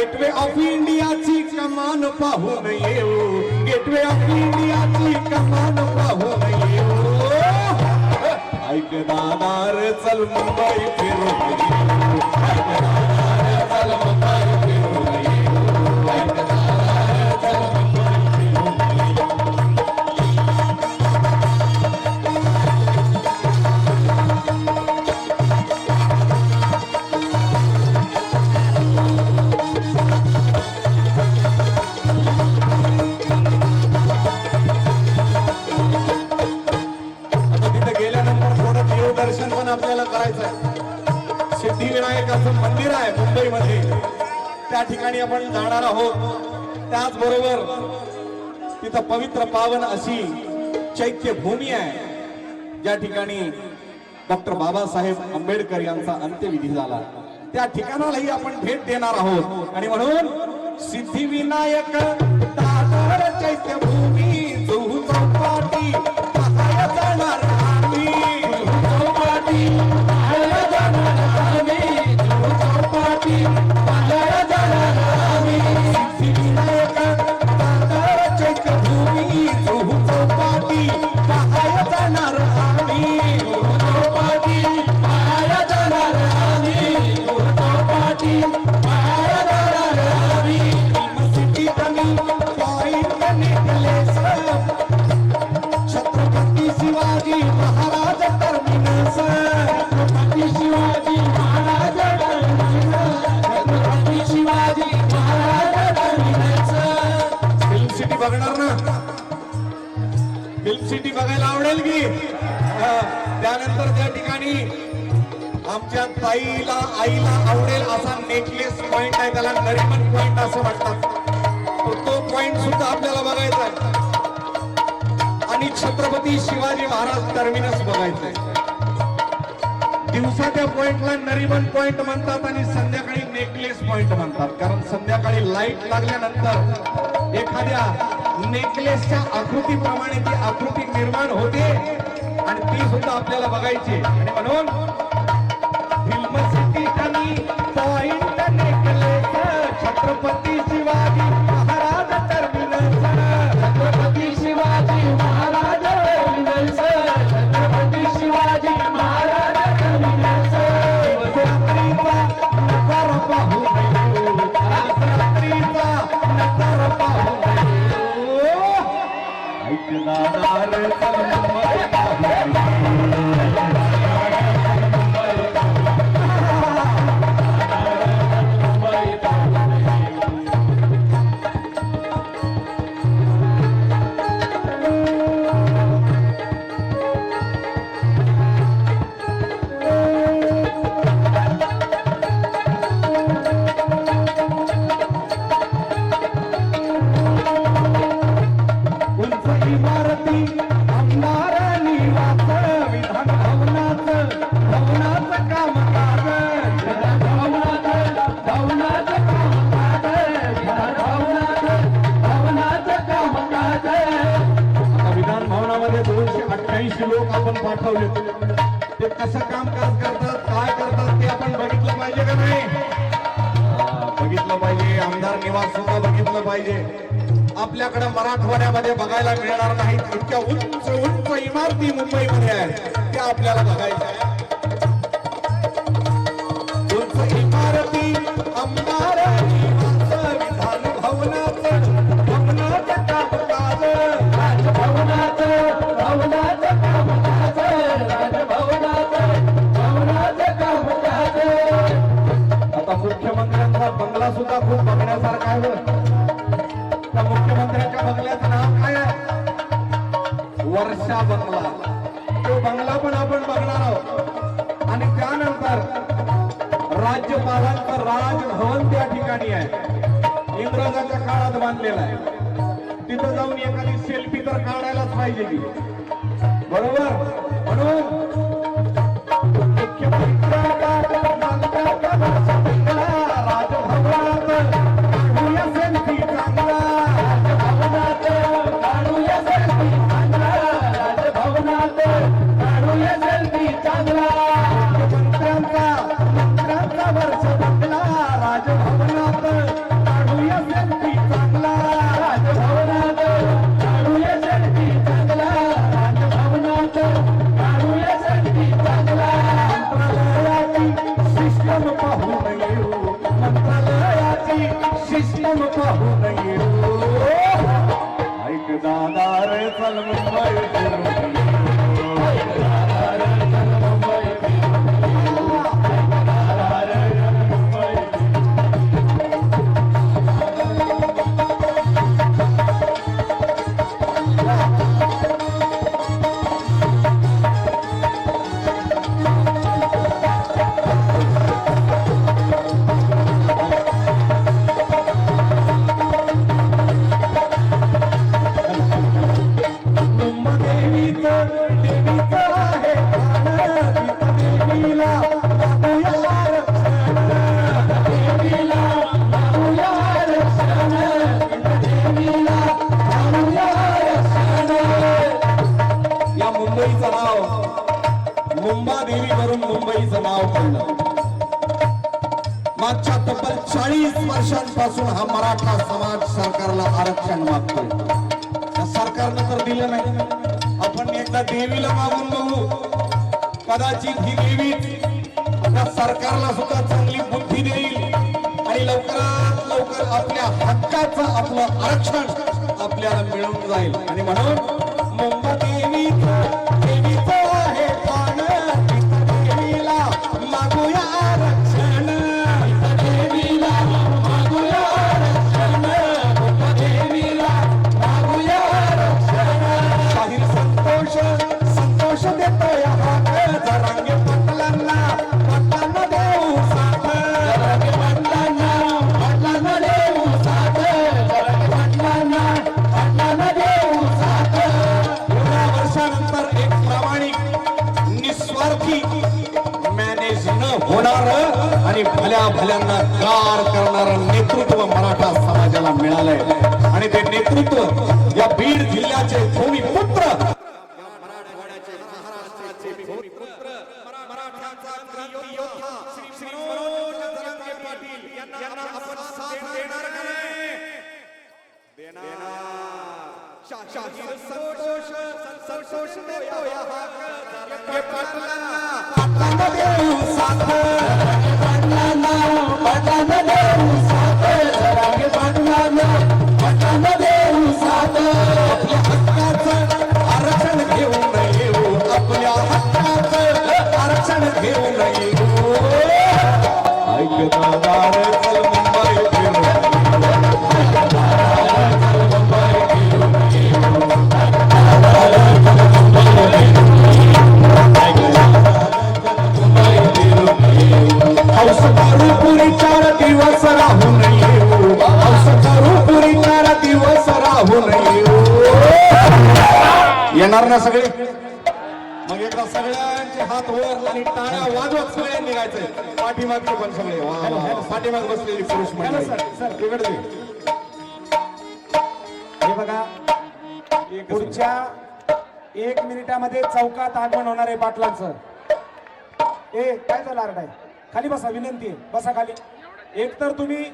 Gateway of इंडियाची कमान पाहून येऊ गेटवे ऑफ इंडियाची कमान पाहून येऊ ऐक दादार चल मुंबई फिरून करायचं आहे सिद्धिविनायकाचं मंदिर आहे मुंबईमध्ये. त्या ठिकाणी आपण जाणार आहोत. त्याचबरोबर तिथं पवित्र पावन अशी चैत्य भूमी आहे. ज्या ठिकाणी डॉक्टर बाबासाहेब आंबेडकर यांचा अंत्यविधी झाला. त्या ठिकाणालाही आपण भेट देणार आहोत. आणि म्हणून सिद्धिविनायक दादर चैत्य भूमी जुहू चौपाटी आवडेल त्यानंतर त्या ठिकाणी आमच्या ताईला आईला आवडेल असा नेकलेस पॉइंट आहे. त्याला नरिमन पॉइंट असं म्हणतात. तो पॉइंट सुद्धा आपल्याला बघायचा आहे. आणि छत्रपती शिवाजी महाराज टर्मिनस बघायचंय दिवसा त्या पॉइंटला नरिमन पॉइंट म्हणतात आणि संध्याकाळी नेकलेस पॉइंट म्हणतात. कारण संध्याकाळी लाइट लागल्यानंतर एखाद्या नेकलेसच्या आकृतीप्रमाणे ती आकृती निर्माण होते. आणि ती सुद्धा आपल्याला बघायची. आणि म्हणून फिल्म सिटी आणि पॉइंट नेकलेस छत्रपती पाठवले. ते कसं कामकाज करतात काय करतात ते आपण बघितलं पाहिजे का नाही? बघितलं पाहिजे. आमदार निवास सुद्धा बघितलं पाहिजे. आपल्याकडे मराठवाड्यामध्ये बघायला मिळणार नाही इतक्या उंच उंच इमारती मुंबईमध्ये आहेत. त्या आपल्याला बघायच्या हा बंगला. तो बंगला पण आपण बघणार आहोत. आणि त्यानंतर राज्यपालांचं राजभवन त्या ठिकाणी आहे. इंग्रजाच्या काळात बांधलेला आहे. तिथं जाऊन एखादी सेल्फी तर काढायलाच पाहिजे बरोबर? म्हणून राजभवनात काढूया selfie चांगला. वर्षांपासून हा मराठा समाज सरकारला आरक्षण मागतोय. सरकारनं तर दिलं नाही. आपण एकदा देवीला मागून बघू. कदाचित ही देवी त्या सरकारला सुद्धा चांगली बुद्धी देईल. आणि लवकरात लवकर आपल्या हक्काचं आपलं आरक्षण आपल्याला मिळून जाईल. आणि म्हणून करणारं नेतृत्व मराठा समाजाला मिळालंय. पाटलांना देऊ साथ पाटलांना पाटलांना देऊ साथ जरांगे पाटलांना पाटलांना देऊ साथ आपल्या हक्काचं आरक्षण घेऊ नये आपल्या हक्काचं आरक्षण घेऊ नये ना सगळे. मग एकदा सगळ्यांचे हात वर आणि टाळ्या वाजवत सगळे निघायचे. पाठीमागचे पण सगळे. पाठीमाग बसलेली पुरुष मंडळी. दे. हे बघा पुढच्या एक मिनिटामध्ये चौकात आगमन होणार आहे पाटलांचं. ए काय झालं आरडाय? खाली बसा विनंती आहे. बसा खाली. एक तर तुम्ही